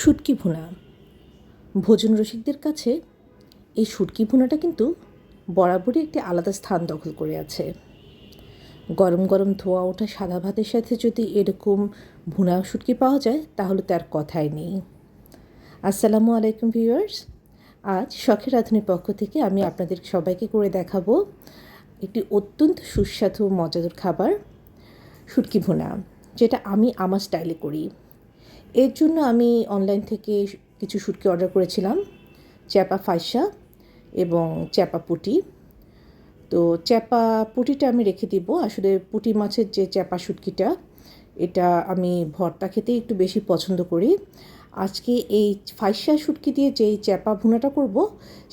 শুটকি ভুনা। ভোজন রসিকদের কাছে এই শুটকি ভুনাটা কিন্তু বরাবরই একটি আলাদা স্থান দখল করে আছে। গরম গরম ধোয়া ওঠা সাদা ভাতের সাথে যদি এরকম ভুনা শুটকি পাওয়া যায়, তাহলে তার কথাই নেই। আসসালামু আলাইকুম ভিউয়ার্স। আজ শখের রাধুনির পক্ষ থেকে আমি আপনাদের সবাইকে করে দেখাবো একটি অত্যন্ত সুস্বাদু মজাদার খাবার, শুটকি ভুনা, যেটা আমি আমার স্টাইলে করি। এর জন্য আমি অনলাইন থেকে কিছু শুটকি অর্ডার করেছিলাম। চ্যাপা ফাইসা এবং চ্যাপা পুটি। তো চ্যাপা পুটিটা আমি রেখে দিব। আসলে পুটি মাছের যে চ্যাপা শুটকিটা, এটা আমি ভর্তা খেতে একটু বেশি পছন্দ করি। আজকে এই ফাইসা শুটকি দিয়ে যেই চ্যাপা ভুনাটা করব,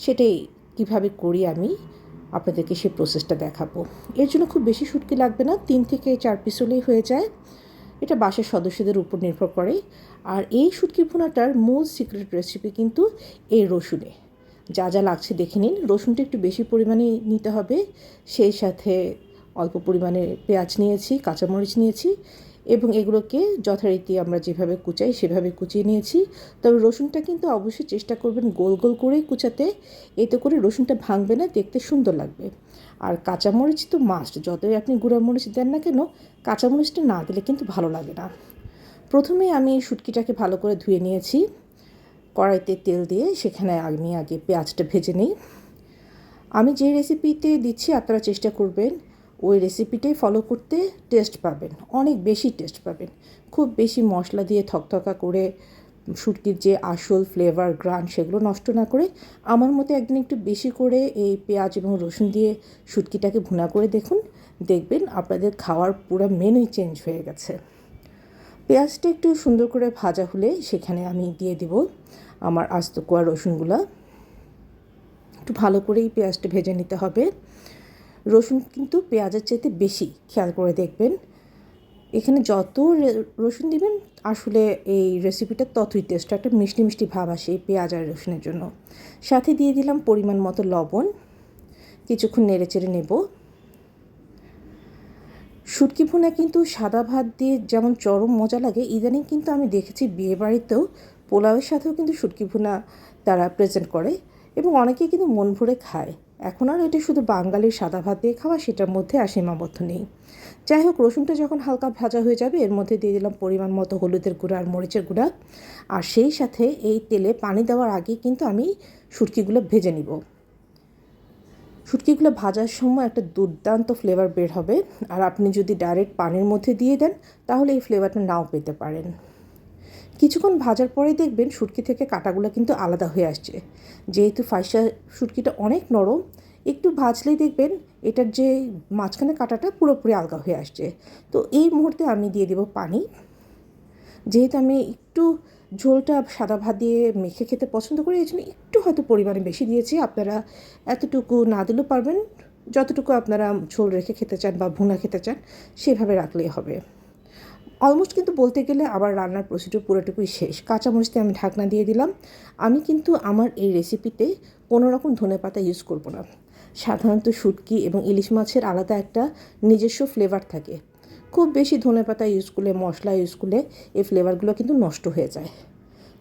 সেটাই কীভাবে করি আমি আপনাদেরকে সেই প্রসেসটা দেখাবো। এর জন্য খুব বেশি শুটকি লাগবে না, তিন থেকে চার পিস হলেই হয়ে যায়। এটা বাসের সদস্যদের উপর নির্ভর করে। আর এই শুটকি ভুনাটার মূল সিক্রেট রেসিপি কিন্তু এই রসুনে। যা যা লাগছে দেখে নিন। রসুনটা একটু বেশি পরিমাণে নিতে হবে। সেই সাথে অল্প পরিমাণে পেঁয়াজ নিয়েছি, কাঁচামরিচ নিয়েছি। এবং এগুলোকে যথারীতি আমরা যেভাবে কুচাই, সেভাবে কুচিয়ে নিয়েছি। তবে রসুনটা কিন্তু অবশ্যই চেষ্টা করবেন গোল গোল করেই কুচাতে। এতে করে রসুনটা ভাঙবে না, দেখতে সুন্দর লাগবে। আর কাঁচামরিচ তো মাস্ট যতই আপনি গুঁড়ামরিচ দেন না কেন, কাঁচামরিচটা না দিলে কিন্তু ভালো লাগে না। প্রথমে আমি শুটকিটাকে ভালো করে ধুয়ে নিয়েছি। কড়াইতে তেল দিয়ে সেখানে আমি আগে পেঁয়াজটা ভেজে নিই। আমি যে রেসিপিতে দিচ্ছি, আপনারা চেষ্টা করবেন ওই রেসিপিটাই ফলো করতে টেস্ট পাবেন। অনেক বেশি টেস্ট পাবেন। খুব বেশি মশলা দিয়ে থকথকা করে, শুটকির যে আসল ফ্লেভার গ্রান সেগুলো নষ্ট না করে আমার মতে একদিন একটু বেশি করে এই পেঁয়াজ এবং রসুন দিয়ে শুটকিটাকে ভুনা করে দেখুন। দেখবেন আপনাদের খাওয়ার পুরো মেনুই চেঞ্জ হয়ে গেছে। পেঁয়াজটা একটু সুন্দর করে ভাজা হলে সেখানে আমি দিয়ে দিব আমার আস্ত কোয়া রসুনগুলা। একটু ভালো করেই পেঁয়াজটা ভেজে নিতে হবে। রসুন কিন্তু পেঁয়াজের চাইতে বেশি খেয়াল করে দেখবেন। এখানে যত রসুন দিবেন, আসলে এই রেসিপিটা ততই টেস্ট একটা মিষ্টি মিষ্টি ভাব আসে এই পেঁয়াজ আর রসুনের জন্য। সাথে দিয়ে দিলাম পরিমাণ মতো লবণ। কিছুক্ষণ নেড়ে চেড়ে নেব। শুটকি ভুনা কিন্তু সাদা ভাত দিয়ে যেমন চরম মজা লাগে, ইদানিং কিন্তু আমি দেখেছি বিয়ে বাড়িতেও পোলাওয়ের সাথেও কিন্তু শুটকি ভুনা তারা প্রেজেন্ট করে এবং অনেকেই কিন্তু মন ভরে খায়। এখন আর এটা শুধু বাঙালির সাদা ভাত দিয়ে খাওয়া, সেটার মধ্যে আর সীমাবদ্ধ নেই। যাই হোক, রসুনটা যখন হালকা ভাজা হয়ে যাবে, এর মধ্যে দিয়ে দিলাম পরিমাণ মতো হলুদের গুঁড়া আর মরিচের গুঁড়া। আর সেই সাথে এই তেলে পানি দেওয়ার আগে কিন্তু আমি শুটকিগুলো ভেজে নিব। শুটকিগুলো ভাজার সময় একটা দুর্দান্ত ফ্লেভার বের হবে। আর আপনি যদি ডাইরেক্ট পানির মধ্যে দিয়ে দেন, তাহলে এই ফ্লেভারটা নাও পেতে পারেন। কিছুক্ষণ ভাজার পরে দেখবেন শুটকি থেকে কাটাগুলো কিন্তু আলাদা হয়ে আসছে। যেহেতু ফাইসা শুটকিটা অনেক নরম, একটু ভাজলেই দেখবেন এটার যে মাঝখানে কাটাটা পুরোপুরি আলগা হয়ে আসছে। তো এই মুহূর্তে আমি দিয়ে দেব পানি। যেহেতু আমি একটু ঝোলটা সাদা ভাত দিয়ে মেখে খেতে পছন্দ করি, এই জন্য একটু হয়তো পরিমাণে বেশি দিয়েছি। আপনারা এতটুকু না দিলেও পারবেন। যতটুকু আপনারা ঝোল রেখে খেতে চান বা ভুনা খেতে চান, সেভাবে রাখলেই হবে। অলমোস্ট কিন্তু বলতে গেলে আবার রান্নার প্রসিডিউর পুরোটুকুই শেষ। কাঁচামরিচতে আমি ঢাকনা দিয়ে দিলাম। আমি কিন্তু আমার এই রেসিপিতে কোনো রকম ধনে পাতা ইউজ করব না। সাধারণত শুটকি এবং ইলিশ মাছের আলাদা একটা নিজস্ব ফ্লেভার থাকে। খুব বেশি ধনে পাতা ইউজ করলে, মশলা ইউজ করলে এই ফ্লেভারগুলো কিন্তু নষ্ট হয়ে যায়।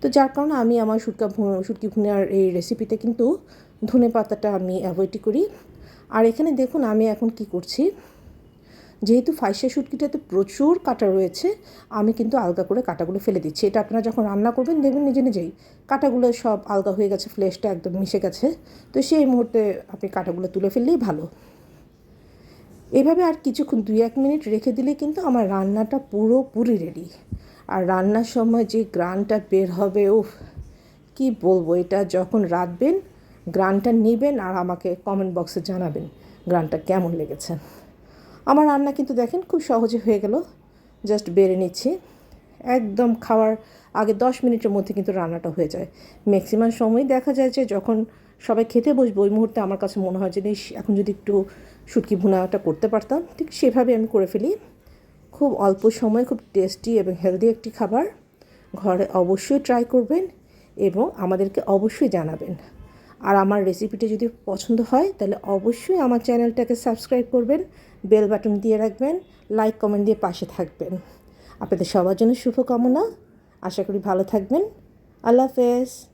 তো যার কারণে আমি আমার শুটকা শুটকি ভুনার এই রেসিপিতে কিন্তু ধনে পাতাটা আমি অ্যাভয়েডই করি। আর এখানে দেখুন আমি এখন কি করছি। যেহেতু ফাইসা শুটকিটাতে প্রচুর কাটা রয়েছে, আমি কিন্তু আলগা করে কাটাগুলো ফেলে দিচ্ছি। এটা আপনারা যখন রান্না করবেন, দেখবেন নিজে নিজেই কাটাগুলো সব আলগা হয়ে গেছে ফ্লেশটা একদম মিশে গেছে। তো সেই মুহূর্তে আপনি কাটাগুলো তুলে ফেললেই ভালো। এভাবে আর কিছুক্ষণ দুই এক মিনিট রেখে দিলে কিন্তু আমার রান্নাটা পুরোপুরি রেডি আর রান্নার সময় যে গ্রানটা বের হবে ও কি বলব, এটা যখন রাঁধবেন, গ্রানটা নেবেন আর আমাকে কমেন্ট বক্সে জানাবেন, গ্রানটা কেমন লেগেছে। আমার রান্না কিন্তু দেখেন খুব সহজে হয়ে গেল। জাস্ট বেড়ে নিচ্ছি। একদম খাওয়ার আগে দশ মিনিটের মধ্যে কিন্তু রান্নাটা হয়ে যায়। ম্যাক্সিমাম সময় দেখা যায় যে যখন সবাই খেতে বসবো, ওই মুহূর্তে আমার কাছে মনে হয় যে এখন যদি একটু শুটকি ভুনাটা করতে পারতাম। ঠিক সেভাবে আমি করে ফেলি। খুব অল্প সময় খুব টেস্টি এবং হেলদি একটি খাবার। ঘরে অবশ্যই ট্রাই করবেন এবং আমাদেরকে অবশ্যই জানাবেন। আর আমার রেসিপিটি যদি পছন্দ হয়, তাহলে অবশ্যই আমার চ্যানেলটাকে সাবস্ক্রাইব করবেন বেল বাটন দিয়ে রাখবেন লাইক কমেন্ট দিয়ে পাশে থাকবেন। আপনাদের সবার জন্য শুভকামনা। আশা করি ভালো থাকবেন। আল্লাহ হাফেজ।